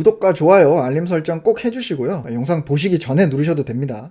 구독과 좋아요, 알림 설정 꼭 해주시고요. 영상 보시기 전에 누르셔도 됩니다.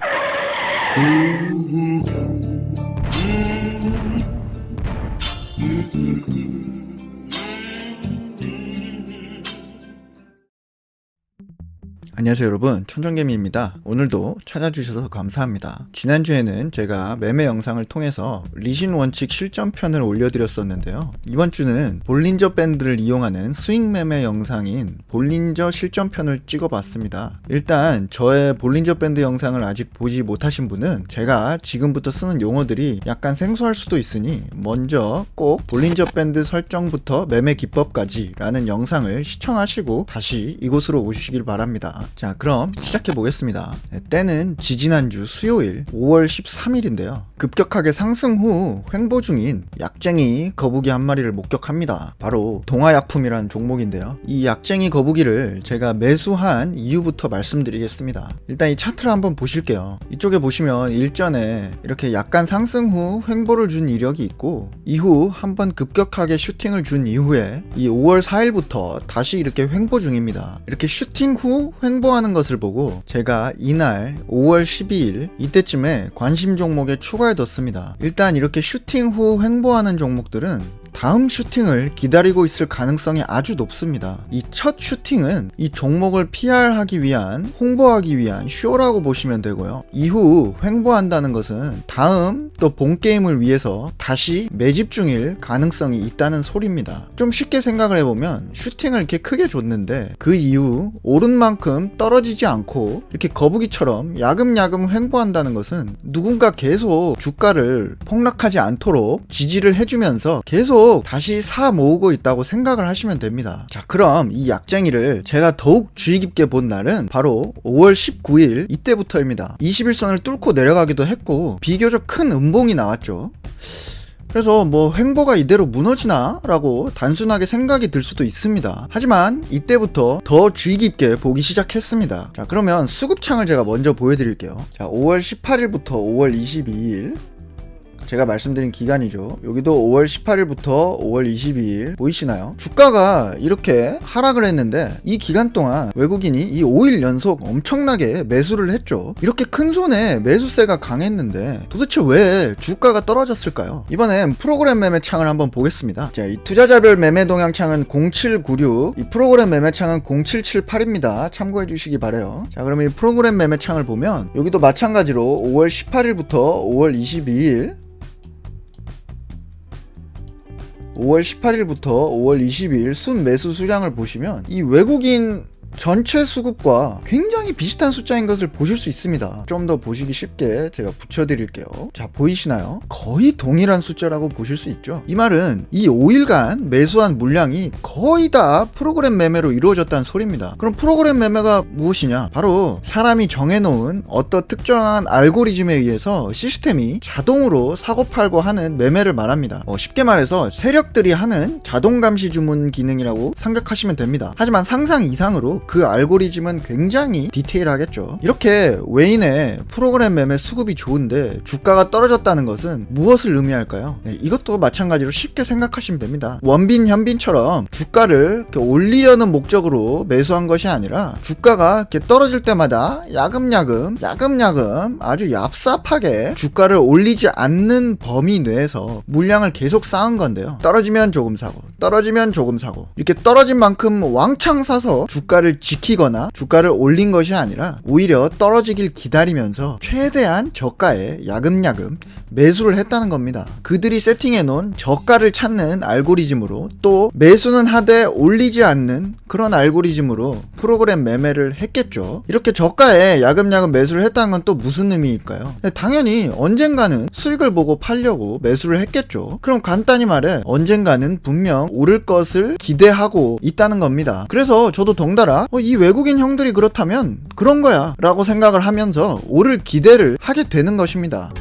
안녕하세요 여러분. 천정개미입니다. 오늘도 찾아주셔서 감사합니다. 지난주에는 제가 매매 영상을 통해서 리신 원칙 실전편을 올려드렸었는데요. 이번 주는 볼린저 밴드를 이용하는 스윙 매매 영상인 볼린저 실전편을 찍어봤습니다. 일단 저의 볼린저 밴드 영상을 아직 보지 못하신 분은 제가 지금부터 쓰는 용어들이 약간 생소할 수도 있으니 먼저 꼭 볼린저 밴드 설정부터 매매 기법까지 라는 영상을 시청하시고 다시 이곳으로 오시길 바랍니다 자, 그럼 시작해 보겠습니다. 네, 때는 지지난주 수요일 5월 13일인데요. 급격하게 상승 후 횡보 중인 약쟁이 거북이 한 마리를 목격합니다. 바로 동화약품이라는 종목인데요. 이 약쟁이 거북이를 제가 매수한 이유부터 말씀드리겠습니다. 일단 이 차트를 한번 보실게요. 이쪽에 보시면 일전에 이렇게 약간 상승 후 횡보를 준 이력이 있고 이후 한번 급격하게 슈팅을 준 이후에 이 5월 4일부터 다시 이렇게 횡보 중입니다. 이렇게 슈팅 후 횡보 하는 것을 보고 제가 이날 5월 12일 이때쯤에 관심 종목에 추가해뒀습니다. 일단 이렇게 슈팅 후 횡보하는 종목들은 다음 슈팅을 기다리고 있을 가능성이 아주 높습니다. 이 첫 슈팅은 이 종목을 PR하기 위한 홍보하기 위한 쇼라고 보시면 되고요. 이후 횡보한다는 것은 다음 또 본 게임을 위해서 다시 매집 중일 가능성이 있다는 소리입니다. 좀 쉽게 생각을 해보면 슈팅을 이렇게 크게 줬는데 그 이후 오른 만큼 떨어지지 않고 이렇게 거북이처럼 야금야금 횡보한다는 것은 누군가 계속 주가를 폭락하지 않도록 지지를 해주면서 계속 다시 사 모으고 있다고 생각을 하시면 됩니다. 자, 그럼 이 약쟁이를 제가 더욱 주의 깊게 본 날은 바로 5월 19일 이때부터입니다. 21선을 뚫고 내려가기도 했고 비교적 큰 음봉이 나왔죠. 그래서 뭐 횡보가 이대로 무너지나? 라고 단순하게 생각이 들 수도 있습니다. 하지만 이때부터 더 주의 깊게 보기 시작했습니다. 자, 그러면 수급창을 제가 먼저 보여드릴게요. 자, 5월 18일부터 5월 22일. 제가 말씀드린 기간이죠. 여기도 5월 18일부터 5월 22일 보이시나요? 주가가 이렇게 하락을 했는데 이 기간 동안 외국인이 이 5일 연속 엄청나게 매수를 했죠. 이렇게 큰 손에 매수세가 강했는데 도대체 왜 주가가 떨어졌을까요? 이번엔 프로그램 매매 창을 한번 보겠습니다. 자, 이 투자자별 매매 동향 창은 0796, 이 프로그램 매매 창은 0778입니다. 참고해 주시기 바래요. 자, 그러면 이 프로그램 매매 창을 보면 여기도 마찬가지로 5월 18일부터 5월 22일 5월 18일부터 5월 22일 순 매수 수량을 보시면 이 외국인 전체 수급과 굉장히 비슷한 숫자인 것을 보실 수 있습니다. 좀 더 보시기 쉽게 제가 붙여드릴게요. 자, 보이시나요? 거의 동일한 숫자라고 보실 수 있죠. 이 말은 이 5일간 매수한 물량이 거의 다 프로그램 매매로 이루어졌다는 소리입니다. 그럼 프로그램 매매가 무엇이냐? 바로 사람이 정해놓은 어떤 특정한 알고리즘에 의해서 시스템이 자동으로 사고팔고 하는 매매를 말합니다. 어, 쉽게 말해서 세력들이 하는 자동 감시 주문 기능이라고 생각하시면 됩니다. 하지만 상상 이상으로 그 알고리즘은 굉장히 디테일하겠죠. 이렇게 외인의 프로그램 매매 수급이 좋은데 주가가 떨어졌다는 것은 무엇을 의미할까요? 네, 이것도 마찬가지로 쉽게 생각하시면 됩니다. 원빈, 현빈처럼 주가를 올리려는 목적으로 매수한 것이 아니라 주가가 이렇게 떨어질 때마다 야금야금, 야금야금 아주 얍삽하게 주가를 올리지 않는 범위 내에서 물량을 계속 쌓은 건데요. 떨어지면 조금 사고, 떨어지면 조금 사고, 이렇게 떨어진 만큼 왕창 사서 주가를 지키거나 주가를 올린 것이 아니라 오히려 떨어지길 기다리면서 최대한 저가에 야금야금 매수를 했다는 겁니다. 그들이 세팅해 놓은 저가를 찾는 알고리즘으로 또 매수는 하되 올리지 않는 그런 알고리즘으로 프로그램 매매를 했겠죠. 이렇게 저가에 야금야금 매수를 했다는 건 또 무슨 의미일까요? 네, 당연히 언젠가는 수익을 보고 팔려고 매수를 했겠죠. 그럼 간단히 말해 언젠가는 분명 오를 것을 기대하고 있다는 겁니다. 그래서 저도 덩달아 어, 이 외국인 형들이 그렇다면 그런 거야 라고 생각을 하면서 오를 기대를 하게 되는 것입니다.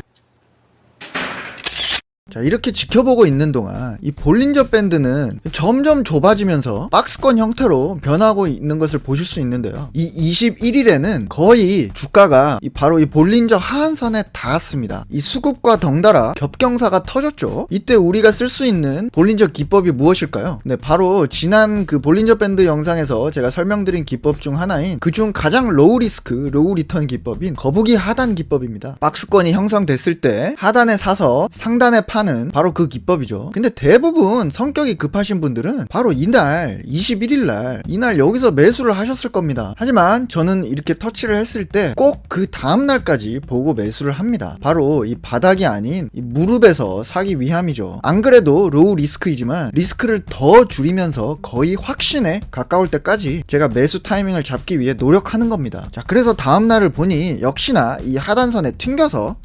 자 자, 이렇게 지켜보고 있는 동안 이 볼린저 밴드는 점점 좁아지면서 박스권 형태로 변하고 있는 것을 보실 수 있는데요. 이 21일에는 거의 주가가 이 바로 이 볼린저 하한선에 닿았습니다. 이 수급과 덩달아 겹경사가 터졌죠. 이때 우리가 쓸 수 있는 볼린저 기법이 무엇일까요? 네, 바로 지난 그 볼린저 밴드 영상에서 제가 설명드린 기법 중 하나인 그중 가장 로우 리스크, 로우 리턴 기법인 거북이 하단 기법입니다. 박스권이 형성됐을 때 하단에 사서 상단에 파는 바로 그 기법이죠. 근데 대부분 성격이 급하신 분들은 바로 이날 21일 날 이날 여기서 매수를 하셨을 겁니다. 하지만 저는 이렇게 터치를 했을 때 꼭 그 다음 날까지 보고 매수를 합니다. 바로 이 바닥이 아닌 이 무릎에서 사기 위함이죠. 안 그래도 로우 리스크이지만 리스크를 더 줄이면서 거의 확신에 가까울 때까지 제가 매수 타이밍을 잡기 위해 노력하는 겁니다. 자, 그래서 다음 날을 보니 역시나 이 하단선에 튕겨서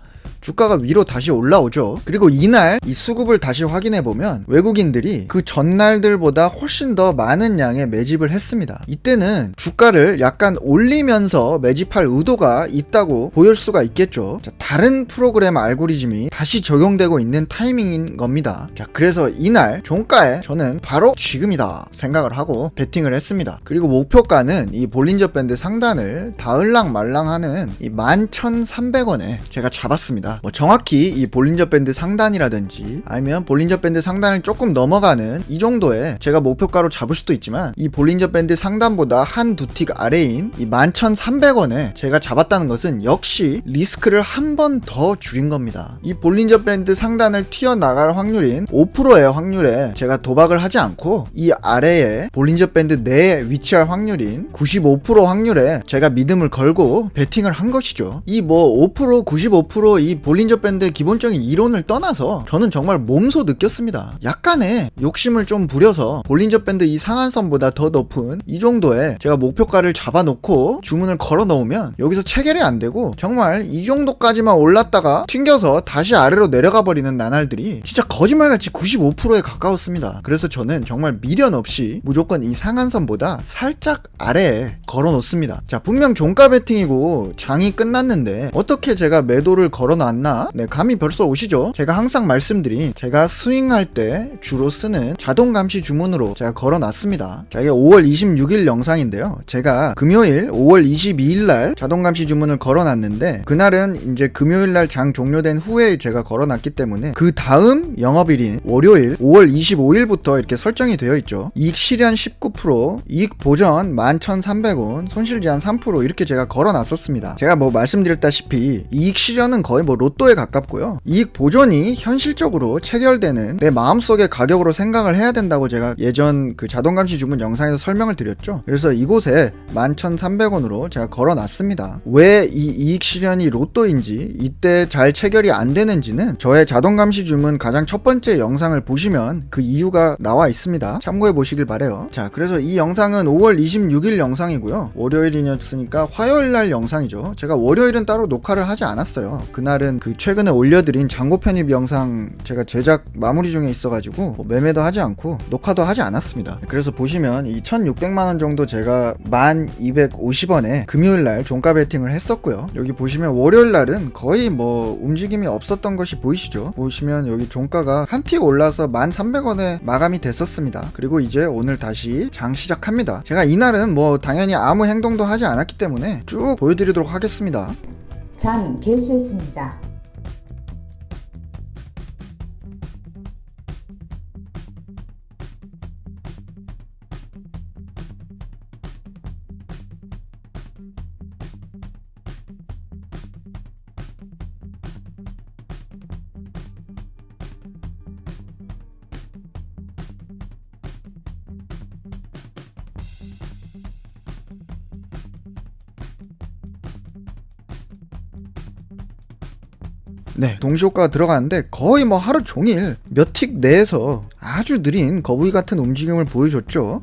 주가가 위로 다시 올라오죠. 그리고 이날 이 수급을 다시 확인해 보면 외국인들이 그 전날들보다 훨씬 더 많은 양의 매집을 했습니다. 이때는 주가를 약간 올리면서 매집할 의도가 있다고 보일 수가 있겠죠. 자, 다른 프로그램 알고리즘이 다시 적용되고 있는 타이밍인 겁니다. 자, 그래서 이날 종가에 저는 바로 지금이다 생각을 하고 베팅을 했습니다. 그리고 목표가는 이 볼린저 밴드 상단을 다을랑 말랑하는 이 11,300원에 제가 잡았습니다. 뭐 정확히 이 볼린저 밴드 상단이라든지 아니면 볼린저 밴드 상단을 조금 넘어가는 이 정도의 제가 목표가로 잡을 수도 있지만 이 볼린저 밴드 상단보다 한 두 틱 아래인 이 11,300원에 제가 잡았다는 것은 역시 리스크를 한 번 더 줄인 겁니다. 이 볼린저 밴드 상단을 튀어나갈 확률인 5%의 확률에 제가 도박을 하지 않고 이 아래에 볼린저 밴드 내에 위치할 확률인 95% 확률에 제가 믿음을 걸고 베팅을 한 것이죠. 이 뭐 5% 95%이 볼린저 밴드의 기본적인 이론을 떠나서 저는 정말 몸소 느꼈습니다. 약간의 욕심을 좀 부려서 볼린저 밴드 이 상한선보다 더 높은 이 정도의 제가 목표가를 잡아놓고 주문을 걸어 넣으면 여기서 체결이 안 되고 정말 이 정도까지만 올랐다가 튕겨서 다시 아래로 내려가 버리는 나날들이 진짜 거짓말같이 95%에 가까웠습니다. 그래서 저는 정말 미련 없이 무조건 이 상한선보다 살짝 아래에 걸어 놓습니다. 자, 분명 종가 베팅이고 장이 끝났는데 어떻게 제가 매도를 걸어 놨 나? 네, 감이 벌써 오시죠? 제가 항상 말씀드린 제가 스윙할 때 주로 쓰는 자동 감시 주문으로 제가 걸어 놨습니다. 자, 이게 5월 26일 영상인데요. 제가 금요일 5월 22일 날 자동 감시 주문을 걸어 놨는데 그날은 이제 금요일 날 장 종료된 후에 제가 걸어 놨기 때문에 그 다음 영업일인 월요일 5월 25일부터 이렇게 설정이 되어 있죠. 이익 실현 19%, 이익 보전 11,300원, 손실 제한 3% 이렇게 제가 걸어 놨었습니다. 제가 뭐 말씀드렸다시피 이익 실현은 거의 뭐 로또에 가깝고요. 이익 보전이 현실적으로 체결되는 내 마음속의 가격으로 생각을 해야 된다고 제가 예전 그 자동 감시 주문 영상에서 설명을 드렸죠. 그래서 이곳에 11,300원으로 제가 걸어 놨습니다. 왜 이 이익 실현이 로또인지 이때 잘 체결이 안 되는지는 저의 자동 감시 주문 가장 첫 번째 영상을 보시면 그 이유가 나와 있습니다. 참고해 보시길 바래요. 자, 그래서 이 영상은 5월 26일 영상이고요. 월요일이었으니까 화요일 날 영상이죠. 제가 월요일은 따로 녹화를 하지 않았어요. 그날은 그 최근에 올려드린 장고 편입 영상 제가 제작 마무리 중에 있어가지고 뭐 매매도 하지 않고 녹화도 하지 않았습니다. 그래서 보시면 이 1,600만 원 정도 제가 1,250원에 금요일 날 종가 베팅을 했었고요. 여기 보시면 월요일 날은 거의 뭐 움직임이 없었던 것이 보이시죠? 보시면 여기 종가가 한틱 올라서 1,300원에 마감이 됐었습니다. 그리고 이제 오늘 다시 장 시작합니다. 제가 이날은 뭐 당연히 아무 행동도 하지 않았기 때문에 쭉 보여드리도록 하겠습니다. 장 개시했습니다. 네, 동시효과가 들어가는데 거의 뭐 하루 종일 몇 틱 내에서 아주 느린 거북이 같은 움직임을 보여줬죠.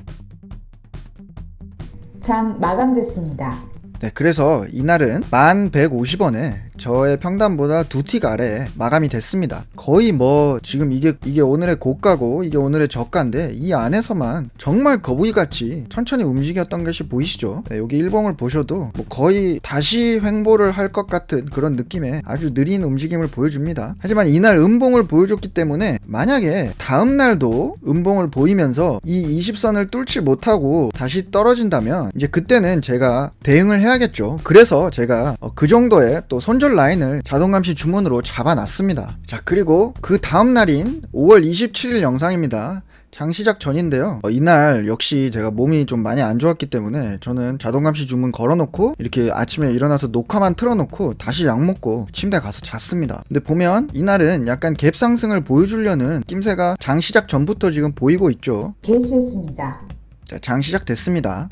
장 마감됐습니다. 네, 그래서 이날은 1150원에 저의 평단보다 두 틱 아래 마감이 됐습니다. 거의 뭐 지금 이게 이게 오늘의 고가고 이게 오늘의 저가인데 이 안에서만 정말 거북이 같이 천천히 움직였던 것이 보이시죠? 네, 여기 일봉을 보셔도 뭐 거의 다시 횡보를 할 것 같은 그런 느낌의 아주 느린 움직임을 보여줍니다. 하지만 이날 음봉을 보여줬기 때문에 만약에 다음 날도 음봉을 보이면서 이 20선을 뚫지 못하고 다시 떨어진다면 이제 그때는 제가 대응을 해야겠죠. 그래서 제가 어, 그 정도의 또 손절 라인을 자동감시 주문으로 잡아놨습니다. 자 그리고 그 다음 날인 5월 27일 영상입니다. 장 시작 전인데요. 어, 이날 역시 제가 몸이 좀 많이 안 좋았기 때문에 저는 자동감시 주문 걸어놓고 이렇게 아침에 일어나서 녹화만 틀어놓고 다시 약 먹고 침대 가서 잤습니다. 근데 보면 이날은 약간 갭 상승을 보여주려는 낌새가 장 시작 전부터 지금 보이고 있죠. 개시했습니다. 자, 장 시작 됐습니다.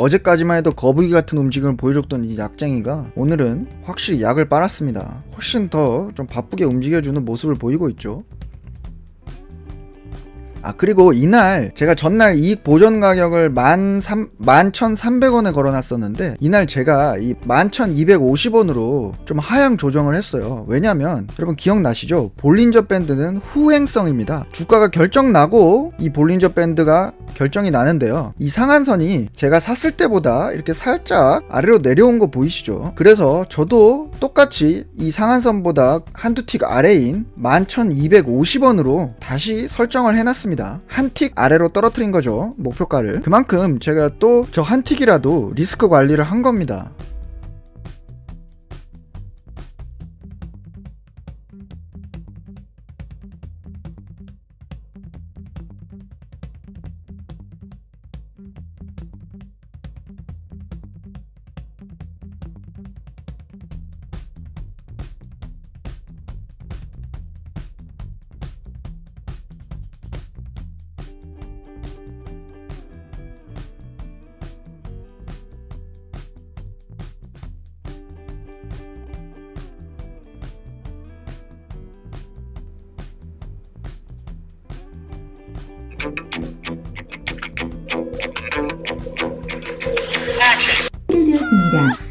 어제까지만 해도 거북이 같은 움직임을 보여줬던 이 약쟁이가 오늘은 확실히 약을 빨았습니다. 훨씬 더 좀 바쁘게 움직여주는 모습을 보이고 있죠. 아 그리고 이날 제가 전날 이익 보전 가격을 11,300원에 걸어놨었는데 이날 제가 이 11,250원으로 좀 하향 조정을 했어요. 왜냐면 여러분 기억나시죠? 볼린저 밴드는 후행성입니다. 주가가 결정 나고 이 볼린저 밴드가 결정이 나는데요. 이 상한선이 제가 샀을 때보다 이렇게 살짝 아래로 내려온 거 보이시죠? 그래서 저도 똑같이 이 상한선보다 한두 틱 아래인 11,250원으로 다시 설정을 해놨습니다 한 틱 아래로 떨어뜨린 거죠 목표가를. 그만큼 제가 또 저 한 틱이라도 리스크 관리를 한 겁니다 Action.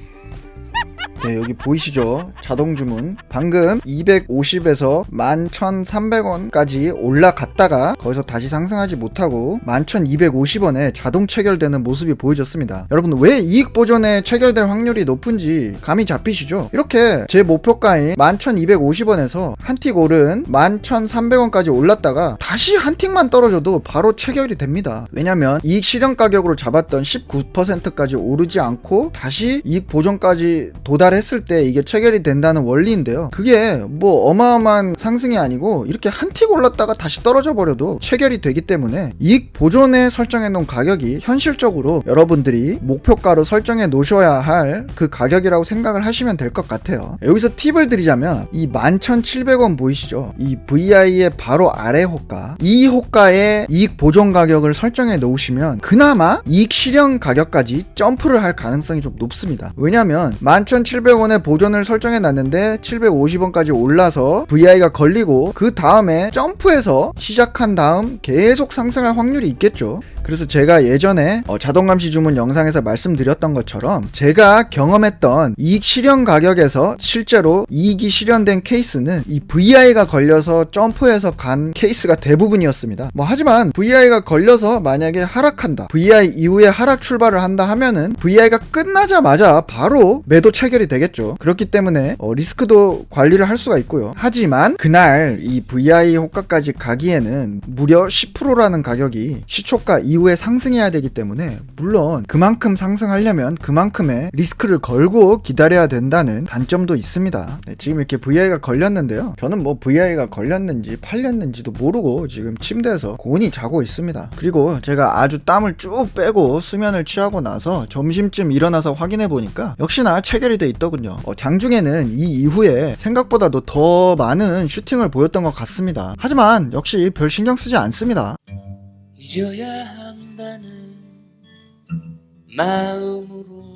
네, 여기 보이시죠? 자동 주문. 방금 250에서 11,300원까지 올라갔다가 거기서 다시 상승하지 못하고 11,250원에 자동 체결되는 모습이 보여졌습니다. 여러분, 왜 이익 보전에 체결될 확률이 높은지 감이 잡히시죠? 이렇게 제 목표가인 11,250원에서 한 틱 오른 11,300원까지 올랐다가 다시 한 틱만 떨어져도 바로 체결이 됩니다. 왜냐면 이익 실현 가격으로 잡았던 19%까지 오르지 않고 다시 이익 보전까지 도달 했을 때 이게 체결이 된다는 원리인데요. 그게 뭐 어마어마한 상승이 아니고 이렇게 한 틱 올랐다가 다시 떨어져 버려도 체결이 되기 때문에 이익 보존에 설정해 놓은 가격이 현실적으로 여러분들이 목표가로 설정해 놓으셔야 할 그 가격이라고 생각을 하시면 될 것 같아요. 여기서 팁을 드리자면 이 11,700원 보이시죠? 이 VI의 바로 아래 호가 이 호가의 이익 보존 가격을 설정해 놓으시면 그나마 이익 실현 가격까지 점프를 할 가능성이 좀 높습니다. 왜냐면 11,700 원에 보존을 설정해 놨는데 750원까지 올라서 VI가 걸리고 그 다음에 점프해서 시작한 다음 계속 상승할 확률이 있겠죠. 그래서 제가 예전에 어, 자동감시 주문 영상에서 말씀드렸던 것처럼 제가 경험했던 이익 실현 가격에서 실제로 이익이 실현된 케이스는 이 VI가 걸려서 점프해서 간 케이스가 대부분이었습니다. 뭐 하지만 VI가 걸려서 만약에 하락한다. VI 이후에 하락 출발을 한다 하면은 VI가 끝나자마자 바로 매도 체결이 되겠죠. 그렇기 때문에 어, 리스크도 관리를 할 수가 있고요. 하지만 그날 이 VI 호가까지 가기에는 무려 10%라는 가격이 시초가 이후 이후에 상승해야 되기 때문에 물론 그만큼 상승하려면 그만큼의 리스크를 걸고 기다려야 된다는 단점도 있습니다. 네, 지금 이렇게 VI가 걸렸는데요. 저는 뭐 VI가 걸렸는지 팔렸는지도 모르고 지금 침대에서 곤히 자고 있습니다. 그리고 제가 아주 땀을 쭉 빼고 수면을 취하고 나서 점심쯤 일어나서 확인해 보니까 역시나 체결이 돼 있더군요. 어, 장중에는 이 이후에 생각보다도 더 많은 슈팅을 보였던 것 같습니다. 하지만 역시 별 신경 쓰지 않습니다. 잊어야 한다는 마음으로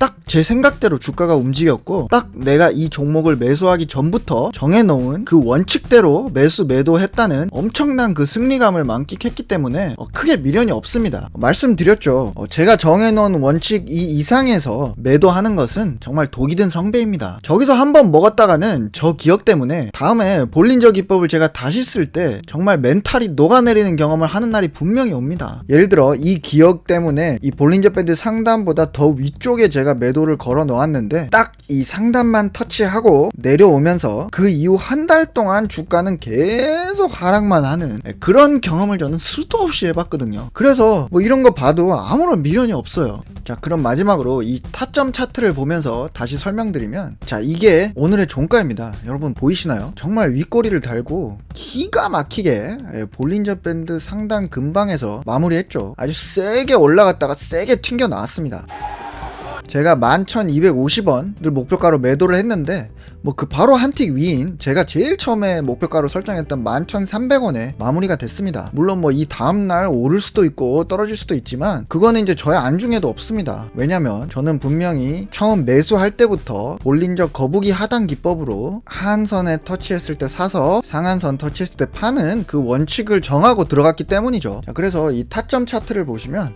딱 제 생각대로 주가가 움직였고 딱 내가 이 종목을 매수하기 전부터 정해놓은 그 원칙대로 매수 매도했다는 엄청난 그 승리감을 만끽했기 때문에 어, 크게 미련이 없습니다. 말씀드렸죠. 어, 제가 정해놓은 원칙 이 이상에서 매도하는 것은 정말 독이 든 성배입니다. 저기서 한번 먹었다가는 저 기억 때문에 다음에 볼린저 기법을 제가 다시 쓸 때 정말 멘탈이 녹아내리는 경험을 하는 날이 분명히 옵니다. 예를 들어 이 기억 때문에 이 볼린저 밴드 상단보다 더 위쪽에 제가 매도를 걸어 놓았는데 딱 이 상단만 터치하고 내려오면서 그 이후 한 달 동안 주가는 계속 하락만 하는 네, 그런 경험을 저는 수도 없이 해봤거든요. 그래서 뭐 이런 거 봐도 아무런 미련이 없어요. 자, 그럼 마지막으로 이 타점 차트를 보면서 다시 설명드리면 자, 이게 오늘의 종가입니다. 여러분 보이시나요? 정말 윗꼬리를 달고 기가 막히게 예, 볼린저 밴드 상단 근방에서 마무리했죠. 아주 세게 올라갔다가 세게 튕겨 나왔습니다. 제가 11,250원을 목표가로 매도를 했는데 뭐 그 바로 한 틱 위인 제가 제일 처음에 목표가로 설정했던 11,300원에 마무리가 됐습니다. 물론 뭐 이 다음날 오를 수도 있고 떨어질 수도 있지만 그거는 이제 저의 안중에도 없습니다. 왜냐면 저는 분명히 처음 매수할 때부터 볼린저 거북이 하단 기법으로 하한선에 터치했을 때 사서 상한선 터치했을 때 파는 그 원칙을 정하고 들어갔기 때문이죠. 자, 그래서 이 타점 차트를 보시면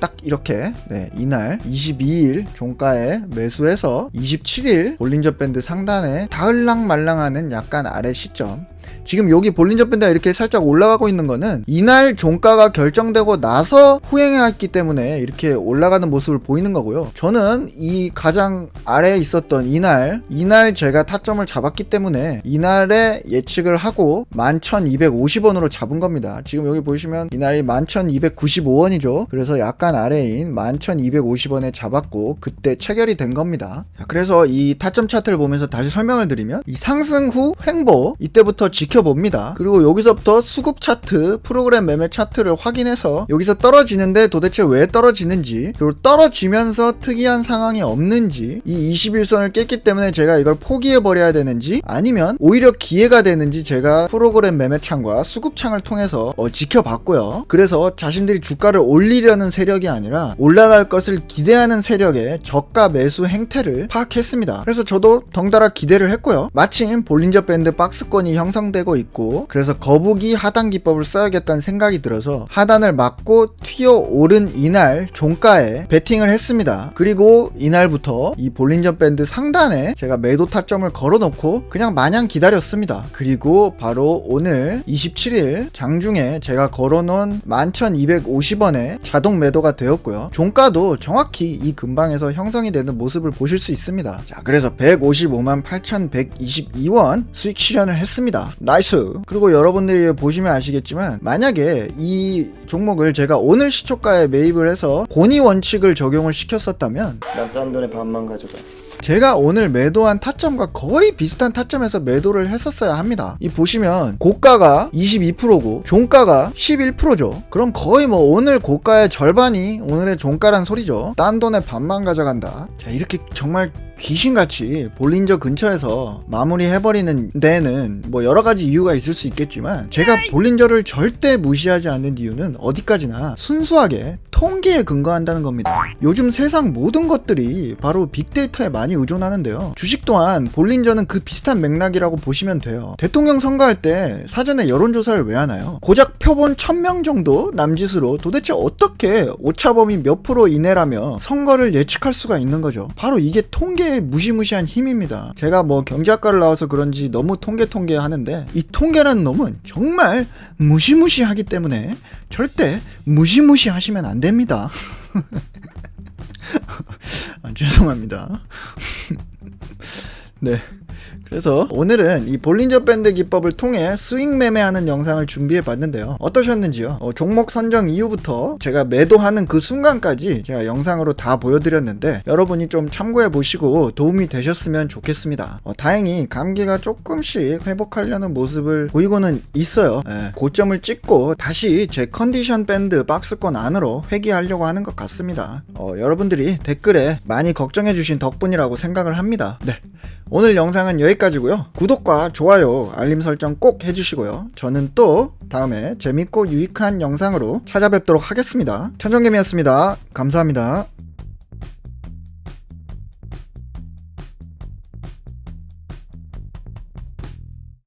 딱 이렇게 네, 이날 22일 종가에 매수해서 27일 볼린저 밴드 상단에 다을랑 말랑하는 약간 아래 시점 지금 여기 볼린저 밴드가 이렇게 살짝 올라가고 있는 거는 이날 종가가 결정되고 나서 후행했기 때문에 이렇게 올라가는 모습을 보이는 거고요. 저는 이 가장 아래에 있었던 이날, 이날 제가 타점을 잡았기 때문에 이날에 예측을 하고 11,250원으로 잡은 겁니다. 지금 여기 보시면 이날이 11,295원이죠. 그래서 약간 아래인 11,250원에 잡았고 그때 체결이 된 겁니다. 자, 그래서 이 타점 차트를 보면서 다시 설명을 드리면 이 상승 후 횡보 이때부터 지켜봅니다. 그리고 여기서부터 수급 차트, 프로그램 매매 차트를 확인해서 여기서 떨어지는데 도대체 왜 떨어지는지, 그리고 떨어지면서 특이한 상황이 없는지, 이 21선을 깼기 때문에 제가 이걸 포기해 버려야 되는지, 아니면 오히려 기회가 되는지 제가 프로그램 매매창과 수급창을 통해서 어, 지켜봤고요. 그래서 자신들이 주가를 올리려는 세력이 아니라 올라갈 것을 기대하는 세력의 저가 매수 행태를 파악했습니다. 그래서 저도 덩달아 기대를 했고요. 마침 볼린저 밴드 박스권이 형성 되고 있고 그래서 거북이 하단 기법을 써야겠다는 생각이 들어서 하단을 막고 튀어 오른 이날 종가에 베팅을 했습니다. 그리고 이날부터 이 볼린저 밴드 상단에 제가 매도 타점을 걸어놓고 그냥 마냥 기다렸습니다. 그리고 바로 오늘 27일 장중에 제가 걸어놓은 11,250원에 자동 매도가 되었고요. 종가도 정확히 이 근방에서 형성이 되는 모습을 보실 수 있습니다. 자, 그래서 155만 8,122원 수익 실현을 했습니다. 나이스. 그리고 여러분들이 보시면 아시겠지만 만약에 이 종목을 제가 오늘 시초가에 매입을 해서 권위 원칙을 적용을 시켰었다면 남딴 돈의 반만 가져가. 제가 오늘 매도한 타점과 거의 비슷한 타점에서 매도를 했었어야 합니다. 이 보시면 고가가 22%고 종가가 11%죠. 그럼 거의 뭐 오늘 고가의 절반이 오늘의 종가란 소리죠. 딴 돈의 반만 가져간다. 자, 이렇게 정말 귀신같이 볼린저 근처에서 마무리해버리는 데에는 뭐 여러 가지 이유가 있을 수 있겠지만 제가 볼린저를 절대 무시하지 않는 이유는 어디까지나 순수하게 통계에 근거한다는 겁니다. 요즘 세상 모든 것들이 바로 빅데이터에 많이 의존하는데요. 주식 또한 볼린저는 그 비슷한 맥락이라고 보시면 돼요. 대통령 선거할 때 사전에 여론조사를 왜 하나요? 고작 표본 1000명 정도 남짓으로 도대체 어떻게 오차범위 몇 프로 이내라며 선거를 예측할 수가 있는 거죠. 바로 이게 통계 의 무시무시한 힘입니다. 제가 뭐 경제학과를 나와서 그런지 너무 통계 통계 하는데 이 통계라는 놈은 정말 무시무시하기 때문에 절대 무시무시하시면 안 됩니다. 아, 죄송합니다. 네. 그래서 오늘은 이 볼린저 밴드 기법을 통해 스윙 매매하는 영상을 준비해 봤는데요. 어떠셨는지요? 어, 종목 선정 이후부터 제가 매도하는 그 순간까지 제가 영상으로 다 보여드렸는데 여러분이 좀 참고해 보시고 도움이 되셨으면 좋겠습니다. 어, 다행히 감기가 조금씩 회복하려는 모습을 보이고는 있어요. 예, 고점을 찍고 다시 제 컨디션 밴드 박스권 안으로 회귀하려고 하는 것 같습니다. 어, 여러분들이 댓글에 많이 걱정해 주신 덕분이라고 생각을 합니다. 네. 오늘 영상은 여기까지고요. 구독과 좋아요, 알림 설정 꼭 해주시고요. 저는 또 다음에 재밌고 유익한 영상으로 찾아뵙도록 하겠습니다. 천정개미였습니다. 감사합니다.